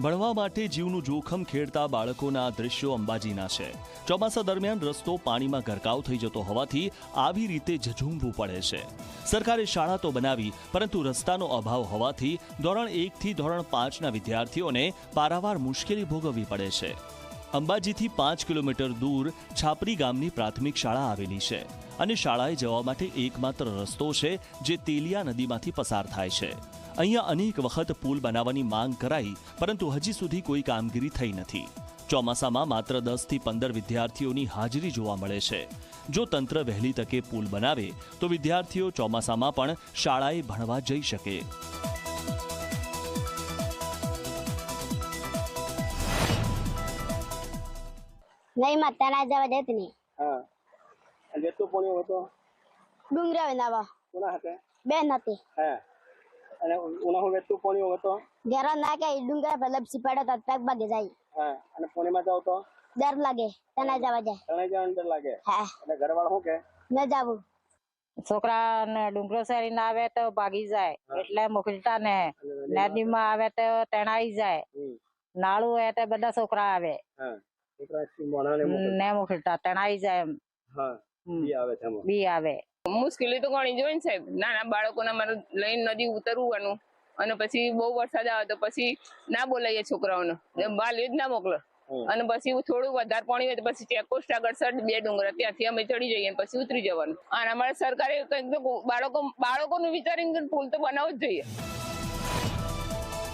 ભણવા માટે જીવનું જોખમ ખેડતા બાળકોના દ્રશ્યો અંબાજીના છે. ચોમાસા દરમિયાન રસ્તો પાણીમાં ગરકાવ થઈ જતો હોવાથી આવી રીતે ઝઝૂમવું પડે છે. સરકારે શાળા તો બનાવી, પરંતુ રસ્તાનો અભાવ હોવાથી ધોરણ એકથી ધોરણ પાંચના વિદ્યાર્થીઓને પારાવાર મુશ્કેલી ભોગવવી પડે છે. અંબાજીથી પાંચ કિલોમીટર દૂર છાપરી ગામની પ્રાથમિક શાળા આવેલી છે અને શાળાએ જવા માટે એકમાત્ર રસ્તો છે જે તેલિયા નદીમાંથી પસાર થાય છે. અહીંયા અનેક વખત પુલ બનાવવાની માંગ કરાઈ પરંતુ હજી સુધી કોઈ કામગીરી થઈ નથી. ચોમાસામાં માત્ર દસથી પંદર વિદ્યાર્થીઓની હાજરી જોવા મળે છે. જો તંત્ર વહેલી તકે પુલ બનાવે તો વિદ્યાર્થીઓ ચોમાસામાં પણ શાળાએ ભણવા જઈ શકે. નહીં માં તણા જવા દેત નહીં. હા. જેટલું પોણ્યો હતો? ડુંગરા વિનાવા કોના હતા બેન હતી હા. અને ઉનાહુ પોણી પોણ્યો તો? ઘેરા ના કે પર લપસી પડે તો પગ ભાગે જાય. હા અને પોણીમાં જાવ તો? ડર લાગે તને જવા જાય. તને જણ ડર લાગે? હા. અને ઘરવાળા શું કે? ન જાવું. છોકરા ને ડુંગરો સરીને આવે તો ભાગી જાય એટલે મોકલતા ને નદીમાં આવે તો તણાઈ જાય. નાળું હોય તો બધા છોકરા આવે. ને મોકલતા તણાઈ જાય એમ. આવે બી આવે. મુશ્કેલી તો ઘણી જોઈ ને સાહેબ. નાના બાળકોને મારે લઈને નદી ઉતરવાનું અને પછી બહુ વરસાદ આવે તો પછી ના બોલાઈએ છોકરાઓને. બાર જ ના મોકલો. અને પછી થોડું વધારે પાણી હોય તો પછી ચેકપોસ્ટ આગળ સર બે ડુંગરા ત્યાંથી અમે ચડી જઈએ પછી ઉતરી જવાનું. અને અમારે સરકારે કંઈક બાળકો બાળકોનું વિચારીને પુલ તો બનાવવો જ જોઈએ.